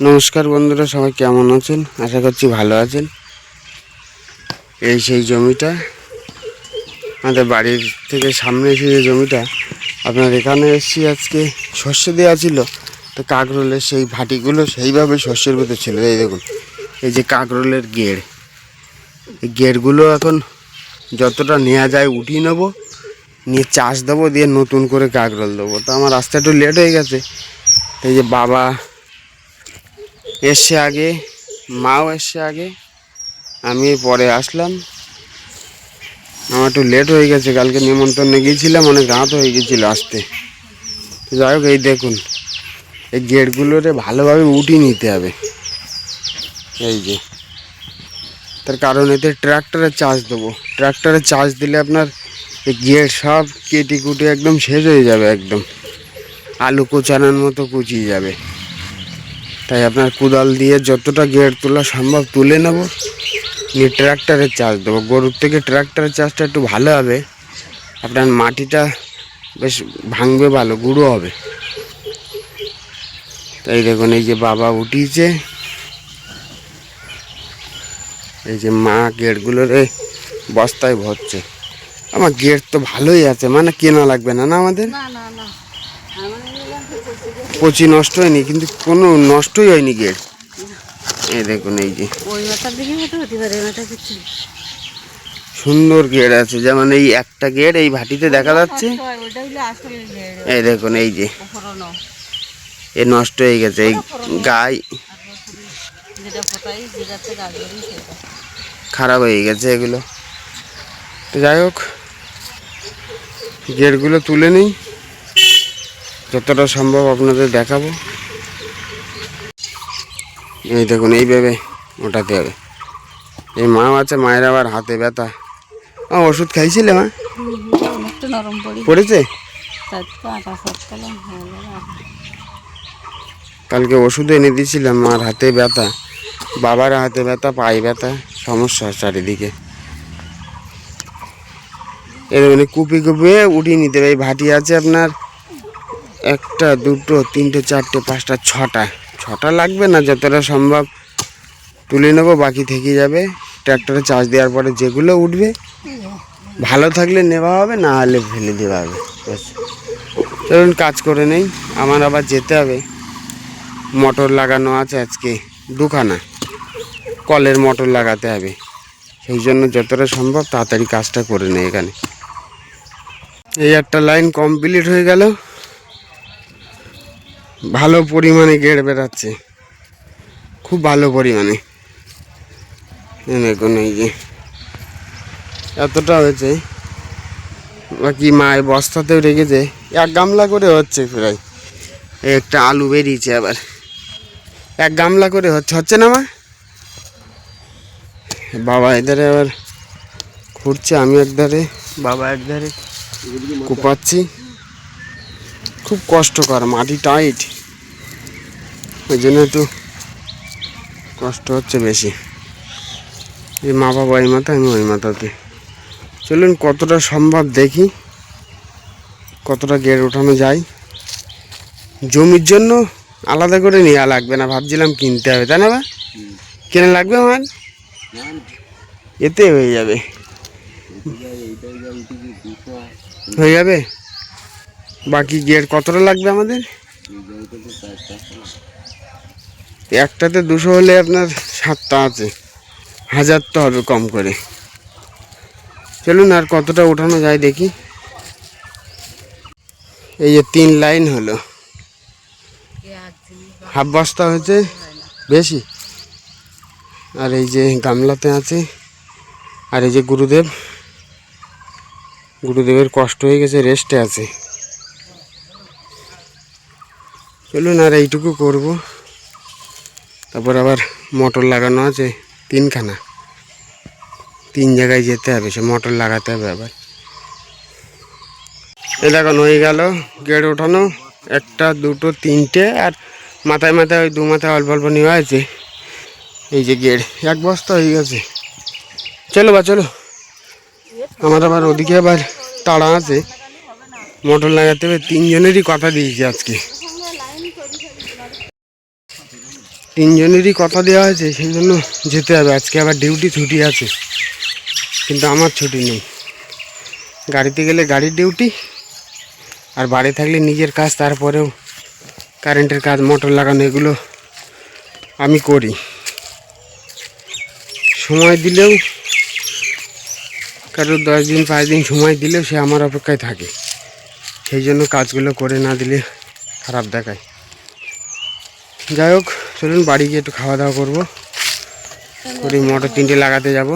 নমস্কার বন্ধুরা, সবাই কেমন আছেন? আশা করছি ভালো আছেন। এই সেই জমিটা, আমাদের বাড়ির থেকে সামনে এসে যে জমিটা, আপনার এখানে এসেছি আজকে। শস্য দেওয়া ছিল, তো কাকরোলের সেই ভাটিগুলো সেইভাবে শস্যের ভিতরে ছিল। এই দেখুন, এই যে কাকরোলের গেড়। এই গেড়গুলো এখন যতটা নেওয়া যায় উঠিয়ে নেব, নিয়ে চাষ দেবো, দিয়ে নতুন করে কাকরোল দেবো। তো আমার রাস্তা একটু লেট হয়ে গেছে। এই যে বাবা এসছে আগে, মাও এসছে আগে, আমি পরে আসলাম। আমার একটু লেট হয়ে গেছে, কালকে নিমন্ত্রণে গিয়েছিলাম অনেক রাত হয়ে গেছিল আসতে। যাই হোক, এই দেখুন, এই গেটগুলোরে ভালোভাবে উঠিয়ে নিতে হবে। এই যে, তার কারণ এতে ট্র্যাক্টরে চার্জ দেবো। ট্র্যাক্টরে চার্জ দিলে আপনার এই গেট সব কেটে কুটে একদম শেষ হয়ে যাবে একদম। আলু কোচানোর মতো কুচিয়ে যাবে। তাই আপনার কোদাল দিয়ে যতটা গেট তোলা সম্ভব তুলে নেব। নিয়ে ট্র্যাক্টরের চাষ দেবো। গরুর থেকে ট্র্যাক্টরের চাষটা একটু ভালো হবে। আপনার মাটিটা বেশ ভাঙবে, ভালো গুঁড়ো হবে। তাই দেখুন, এই যে বাবা উঠিয়েছে। এই যে মা গেটগুলোরে বস্তায় ভরছে। আমার গেট তো ভালোই আছে মানে কেনা লাগবে না না আমাদের? না না। পচি নষ্ট হয়নি কিন্তু কোনো নষ্টই হয়নি গেট এই দেখুন এই যে। সুন্দর গেট আছে যেমন এই একটা গেট এই ভাটিতে দেখা যাচ্ছে। এই দেখুন এই যে। এ নষ্ট হয়ে গেছে এই গাই। খারাপ হয়ে গেছে এগুলো। তো যাই হোক গেটগুলো তুলে নিই। যতটা সম্ভব আপনাদের দেখাবো। এই দেখুন এইভাবে ওঠাতে হবে। এই মা আছে মায়ের আবার হাতে ব্যথা। ওষুধ খাইছিলে মা? পড়েছে। কালকে ওষুধ এনে দিয়েছিলাম মার হাতে ব্যথা। বাবার হাতে ব্যথা পায়ে ব্যথা সমস্যা চারিদিকে। এর মানে কুপি কুপিয়ে উঠিয়ে নিতে হবে। এই ভাটি আছে আপনার একটা, দুটো, তিনটে, চারটে, পাঁচটা, ছটা। ছটা লাগবে না, যতটা সম্ভব। তুলে নেব, বাকি থেকে যাবে। ট্র্যাক্টরে চার্জ দেওয়ার পরে যেগুলো উঠবে, ভালো থাকলে নেওয়া হবে, না হলে ফেলে দেওয়া হবে। চলুন, কাজ করে নেই। আমার আবার যেতে হবে। মোটর লাগানো আছে আজকে দুখানা। কলের মোটর লাগাতে হবে। সেই জন্য যতটা সম্ভব তাড়াতাড়ি কাজটা করে নেই এখানে। এই একটা লাইন কমপ্লিট হয়ে গেল। ভালো পরিমাণে গেড় বেরাচ্ছে খুব ভালো পরিমাণে। দেখুন এই যে। এতটা হয়েছে। বাকি মায়ের বস্তাতেও রেখেছে। এক গামলা করে হচ্ছে প্রায়। একটা আলু বেরিয়েছে আবার। এক গামলা করে হচ্ছে। হচ্ছে না মা? বাবা এধারে আবার ঘুরছে আমি একধারে। বাবা একধারে। কুপাচ্ছি। খুব কষ্টকর মাটি টাইট। ওই জন্য একটু কষ্ট হচ্ছে বেশি। এই মা বাবা এই মাথা আমি ওই মাথাতে। চলুন কতটা সম্ভব দেখি কতটা গেড় ওঠানো যায়। জমির জন্য আলাদা করে নেওয়া লাগবে না ভাবছিলাম কিনতে হবে তাই না বা কেনা লাগবে আমার? এতে হয়ে যাবে। হয়ে যাবে? বাকি গেট কতটা লাগবে আমাদের? একটাতে দুশো হলে আপনার সাতটা আছে। হাজার তো হবে কম করে। চলুন আর কতটা ওঠানো যায় দেখি। এই যে তিন লাইন হলো। হাফ বস্তা হয়েছে? বেশি? আর এই যে গামলাতে আছে। আর এই যে গুরুদেব। গুরুদেবের কষ্ট হয়ে গেছে, রেস্টে আছে। চলুন আর এইটুকু করব। তারপর আবার মোটর লাগানো আছে, তিনখানা। তিন জায়গায় যেতে হবে, সে মোটর লাগাতে হবে আবার। এ লাগানো হয়ে গেল গেট ওঠানো। একটা, দুটো, তিনটে, আর মাথায় মাথায় ওই দু মাথায় অল্প অল্প নেওয়া হয়েছে এই যে গেট, এক বস্তা হয়ে গেছে। চলো বা, চলো। আমার আবার ওদিকে আবার তাড়া আছে। মোটর লাগাতে হবে, তিনজনেরই কথা দিয়েছি আজকে। তিনজনেরই কথা দেওয়া হয়েছে, সেই জন্য যেতে হবে। আজকে আবার ডিউটি ছুটি আছে, কিন্তু আমার ছুটি নেই। গাড়িতে গেলে গাড়ির ডিউটি আর বাড়ি থাকলে নিজের কাজ, তারপরেও কারেন্টের কাজ মোটর লাগানো, এগুলো আমি করি। সময় দিলেও, কারও দশ দিন, পাঁচ দিন সময় দিলেও সে আমার অপেক্ষায় থাকে। সেই জন্য কাজগুলো করে না দিলে খারাপ দেখায়। যাই হোক চলুন, বাড়ি গিয়ে একটু খাওয়া দাওয়া করব। করি, মোটর তিনটে লাগাতে যাব।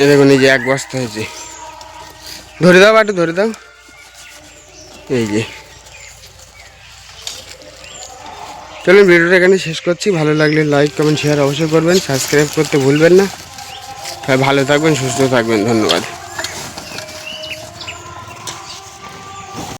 এ দেখুন, এই যে এক বস্তা হয়েছে। ধরে দাও একটু ধরে দাও। এই যে। চলুন, ভিডিওটা এখানে শেষ করছি। ভালো লাগলে লাইক কমেন্ট শেয়ার অবশ্যই করবেন। সাবস্ক্রাইব করতে ভুলবেন না। ভালো থাকবেন, সুস্থ থাকবেন। ধন্যবাদ।